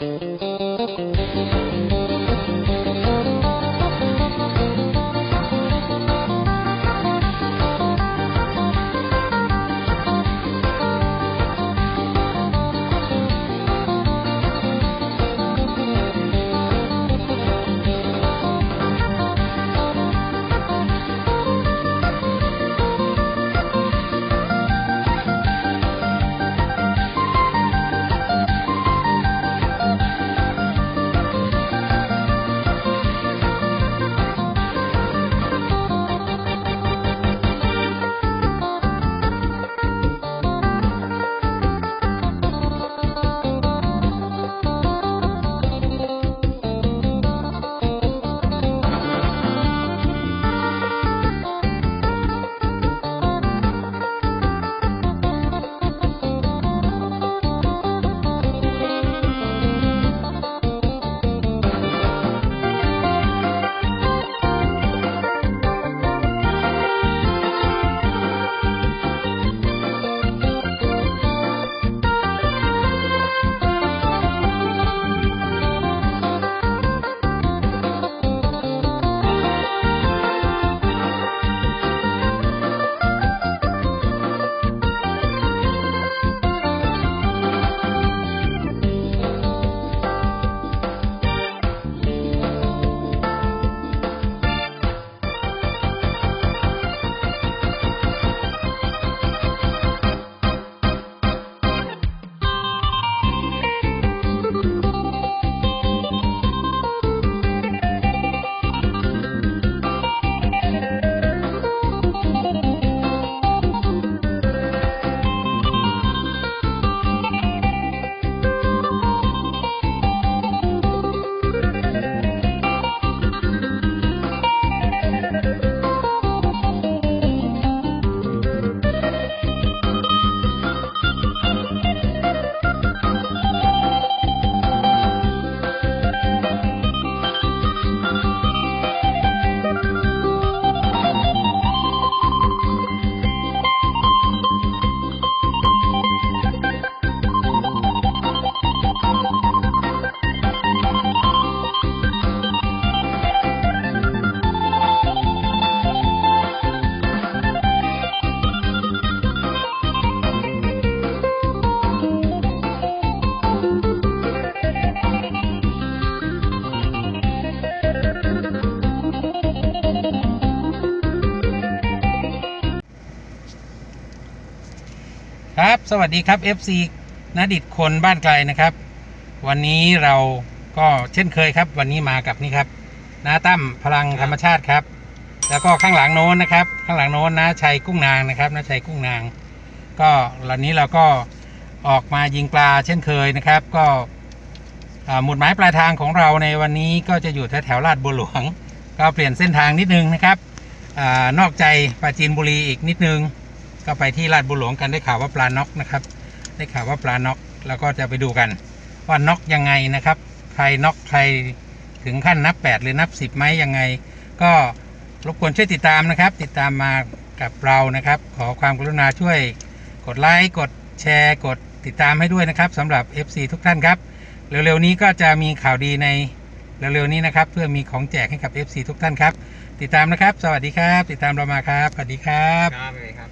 Música ครับ สวัสดีครับ FC นดิตคนบ้านไกลนะครับ วันนี้เราก็เช่นเคยครับ วันนี้มากับนี่ครับน้าตั้มพลังธรรมชาติครับ แล้วก็ข้างหลังโน้นนะครับ ข้างหลังโน้นนะชัยกุ้งนางนะครับนะชัยกุ้งนาง ก็วันนี้เราก็ออกมายิงปลาเช่นเคยนะครับ ก็หมุดหมายปลายทางของเราในวันนี้ก็จะอยู่แถวๆลาดบัวหลวง ก็เปลี่ยนเส้นทางนิดนึงนะครับอนอกใจปราจีนบุรีอีกนิดนึง ก็ไปที่ลาดบุหลวงกันได้ข่าวว่าปลาน็อกนะครับ ได้ข่าวว่าปลาน็อกแล้วก็จะไปดูกัน ว่าน็อกยังไงนะครับ ใครน็อกใครถึงขั้นนับ 8 หรือนับ 10ไหมยังไง ก็รบกวนช่วยติดตามนะครับ ติดตามมากับเรานะครับ ขอความกรุณาช่วย กดไลค์กดแชร์กดติดตามให้ด้วยนะครับสำหรับ FC ทุกท่านครับ เร็วๆนี้ก็จะมีข่าวดีในเร็วๆนี้นะครับ เพื่อมีของแจกให้กับ FC ทุกท่านครับ ติดตามนะครับ สวัสดีครับ ติดตามเรามาครับ สวัสดีครับ ครับเลยครับ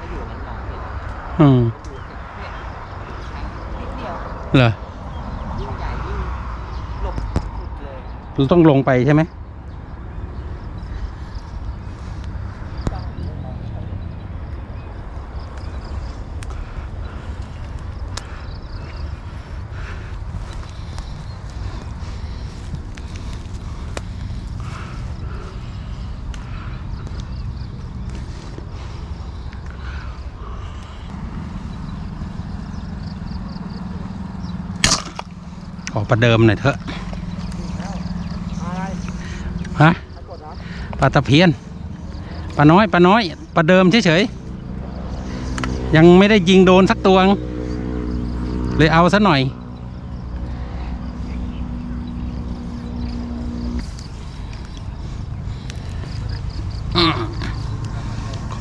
ก็อยู่นั้นนานเลยนะ อืม อยู่เนี่ยนิดเดียว เหรอ ยิ่งใหญ่ยิ่งหลบสุดเลย เรา ต้องลงไปใช่ไหมขอประเดิมหน่อยเถอะ อะไร ฮะ ปลาตะเพียนปลาน้อยปลาน้อยปลาเดิมเฉยๆยังไม่ได้ยิงโดนสักตัวเลยเอาซะหน่อย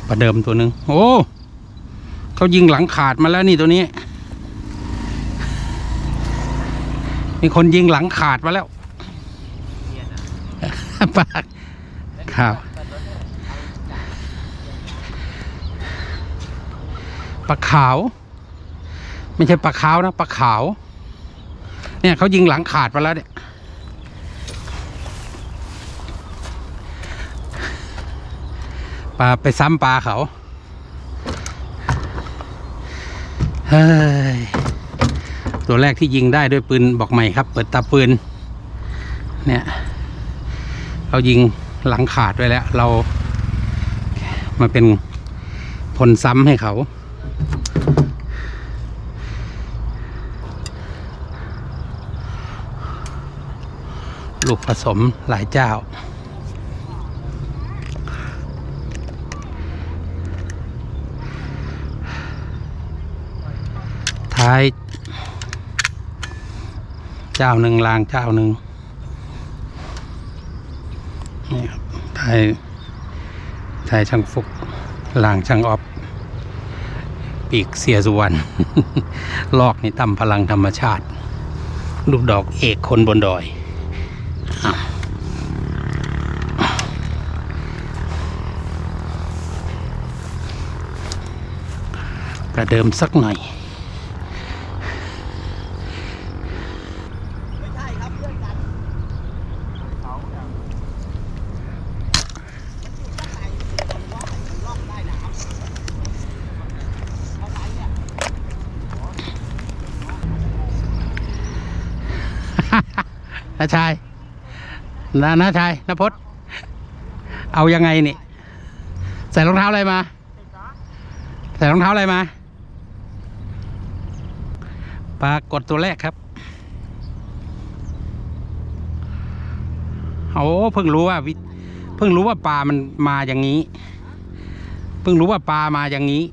ปลาเดิมตัวหนึ่งโอ้เขายิงหลังขาดมาแล้วนี่ตัวนี้ มีคนยิงหลังขาดมาแล้วปาก ข่าว ปลาขาว ไม่ใช่ปลาขาวนะปลาขาว เนี่ยเขายิงหลังขาดไปแล้วเนี่ยปลาไปซ้ำปลาเขา เฮ้ย ตัวแรกที่ยิงได้ด้วยปืนบอกใหม่ครับ เปิดตาปืน เนี่ย เขายิง หลังขาดไว้แล้ว เรามาเป็นผลซ้ำให้เขา ลูกผสมหลายเจ้า ท้าย เจ้าหนึ่งลางเจ้าหนึ่ง นี่ครับท้ายท้ายช่างฟุกลางช่างออฟปีกเสียสุวรรณลอกนี่ตั้มพลังธรรมชาติ ลูกดอกเอกคนบนดอยประเดิมสักหน่อย ไม่ใช่ครับเพื่อนกันเขาเนี่ยมันอยู่ข้างในมันล็อกมันล็อกได้นะครับข้างในเนี่ย นาชายนานาชายนพศเอายังไงนี่ ใส่รองเท้าอะไรมา ใส่รองเท้าอะไรมา ปลากดตัวแรกครับ โอ้เพิ่งรู้ว่าวิเพิ่งรู้ว่าปลามันมาอย่างนี้ เพิ่งรู้ว่าปลามาอย่างนี้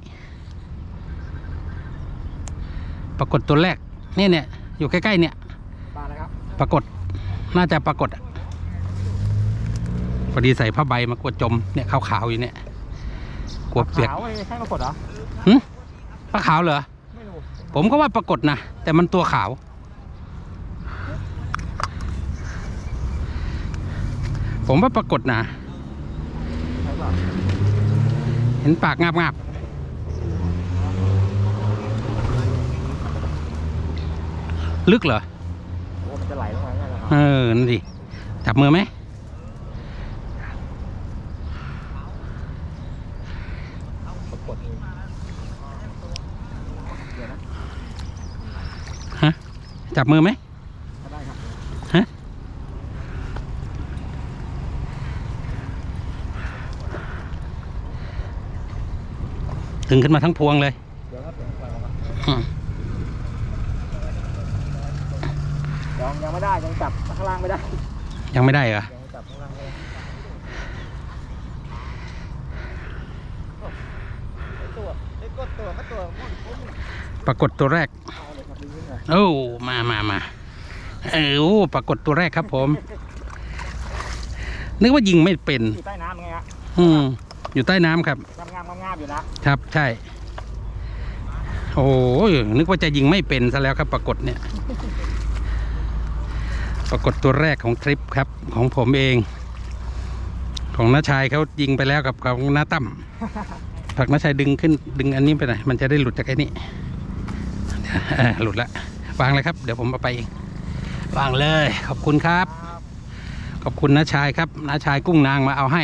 ปรากฏตัวแรกเนี่ยเนี่ยอยู่ใกล้ๆเนี่ยมาแล้วครับ ปรากฏ น่าจะปรากฏอะพอดีใส่ผ้าใบมากลัวจมเนี่ยขาวๆอยู่เนี่ยกลัวเปียกขาวไม่ใช่มากดเหรอหึปลาขาวเหรอไม่รู้ผมก็ว่าปรากฏนะแต่มันตัวขาว ผมว่าปรากฏนะใช่ป่ะเห็นปากงาบงาบลึกเหรอโอ้มันจะไหลลงมา เออ นั่นดิ จับมือไหม ฮะ จับมือไหมฮะ ถึงขึ้นมาทั้งพวงเลยเดี๋ยวครับเดี๋ยวไปครับอืม ยังยังไม่ได้ยังจับข้างล่างไม่ได้ยังไม่ได้เหรอยังจับข้างล่างไม่ได้ตัวไอ้กดตัวก็ตัวมุ่นพุ่งปรากฏตัวแรกเอาเลยครับดึงขึ้นมาโอ้มามามาเออโอ้ปรากฏตัวแรกครับผม นึกว่ายิงไม่เป็น อยู่ใต้น้ำไงฮะอืมอยู่ใต้น้ำครับ งามงามงามๆอยู่นะครับใช่ โอ้ยนึกว่าจะยิงไม่เป็นซะแล้วครับปรากฏเนี่ย ปรากฏตัวแรกของทริปครับ ของผมเอง ของน้าชายเขายิงไปแล้วกับของน้าตั้มผักน้าชายดึงขึ้นดึงอันนี้ไปหน่อยมันจะได้หลุดจากไอ้นี่หลุดละวางเลยครับ เดี๋ยวผมเอาไปเองวางเลย ขอบคุณครับ ขอบคุณน้าชายครับน้าชายกุ้งนางมาเอาให้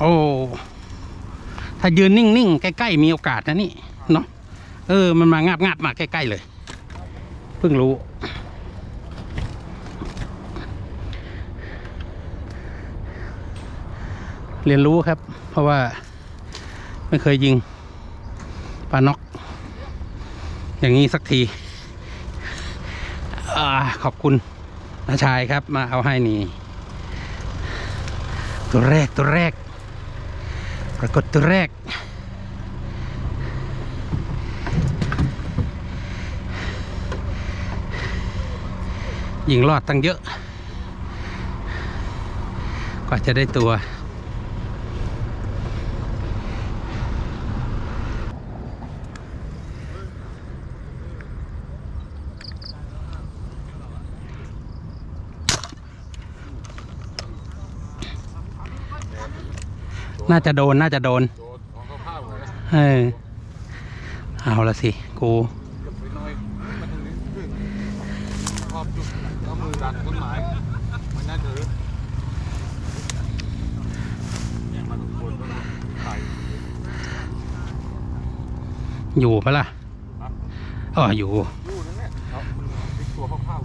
โอ้ ถ้ายืนนิ่งๆ ใกล้ๆ มีโอกาสนะนี่ เนาะ เออ มันมางาบงาบๆมาใกล้ๆ เลย เพิ่งรู้ เรียนรู้ครับ เพราะว่า ไม่เคยยิงปลาน็อกอย่างนี้สักทีอขอบคุณนาชายครับ มาเอาให้นี่ ตัวแรกตัวแรก ปรากฏตัวแรก ยิงรอดตั้งเยอะ กว่าจะได้ตัว น่าจะโดนน่าจะโดนโดนของข้าวๆเลยนะเออ เอาละสิ กูอยู่ปะล่ะอ๋ออยู่ยู่นั่นแหละเอามันพลิกตัวข้าวๆ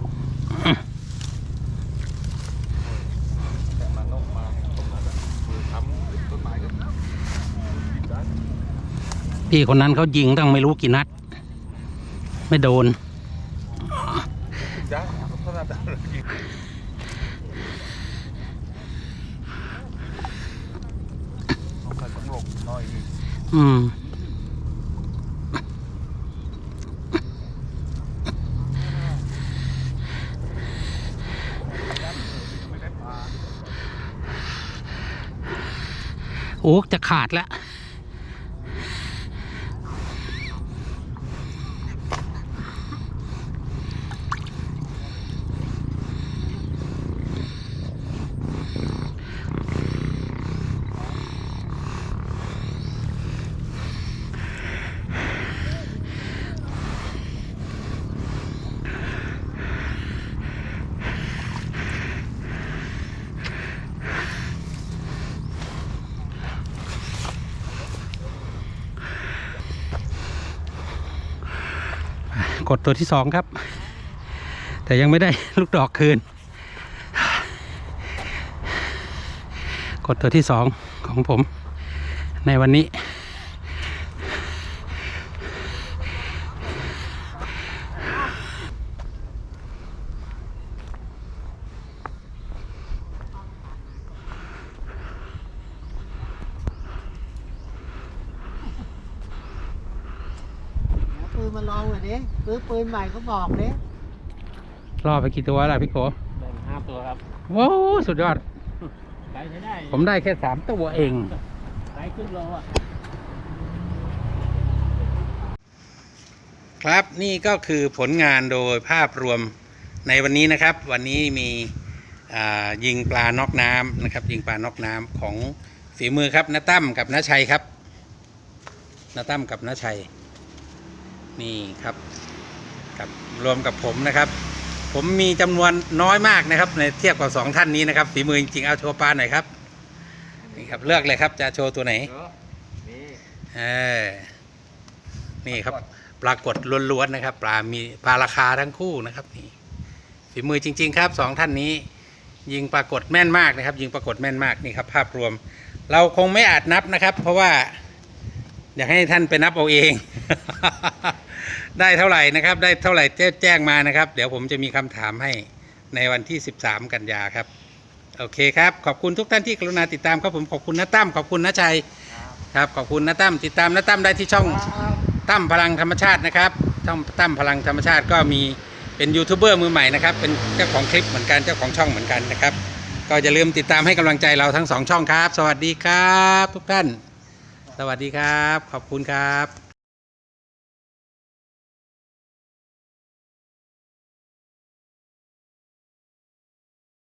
แต่มันนกมาตรงนั้นอะมือทำต้นไม้ก็กินได้ พี่คนนั้นเขายิงตั้งไม่รู้กี่นัด ไม่โดน อืมโอ้จะขาดแล้ว กดตัวที่สองครับ แต่ยังไม่ได้ลูกดอกคืน กดตัวที่สองของผมในวันนี้ มาลองหน่อยดิซื้อปืนใหม่ก็บอกดิรอไปกี่ตัวล่ะพี่โกแบ่งห้าตัวครับว้าวสุดยอดไกใช้ได้ผมได้แค่สามตัวเองไกครึ่งโลอะครับนี่ก็คือผลงานโดยภาพรวมในวันนี้นะครับ วันนี้มีอ่ายิงปลานอกน้ำนะครับ ยิงปลานอกน้ำของฝีมือครับน้าตั้มกับน้าชัยครับน้าตั้มกับน้าชัย นี่ครับกับรวมกับผมนะครับ ผมมีจำนวนน้อยมากนะครับ ในเทียบกับสองท่านนี้นะครับฝีมือจริงๆเอาโชว์ปลาหน่อยครับนี่ครับเลือกเลยครับจะโชว์ตัวไหนนี่เออนี่ครับปรากฏล้วนๆนะครับ ปลา มีปลาราคาทั้งคู่นะครับนี่ฝีมือจริง ๆ ครับสองท่านนี้ยิงปรากฏแม่นมากนะครับ ยิงปรากฏแม่นมากนี่ครับ ภาพรวม เราคงไม่อาจนับนะครับ เพราะว่า อยากให้ท่านไปนับเอาเอง ได้เท่าไหร่นะครับ ได้เท่าไหร่แจ้งมานะครับ เดี๋ยวผมจะมีคำถามให้ในวันที่ 13 กันยาครับ โอเคครับ ขอบคุณทุกท่านที่กรุณาติดตามครับผมขอบคุณน้าตั้มขอบคุณน้าชัยครับขอบคุณน้าตั้มติดตามน้าตั้มได้ที่ช่องตั้มพลังธรรมชาตินะครับตั้มตั้มพลังธรรมชาติก็มีเป็นยูทูบเบอร์มือใหม่นะครับเป็นเจ้าของคลิปเหมือนกันเจ้าของช่องเหมือนกันนะครับ ก็อย่าลืมติดตามให้กำลังใจเราทั้งสองช่องครับ สวัสดีครับ ทุกท่าน สวัสดีครับ ขอบคุณครับ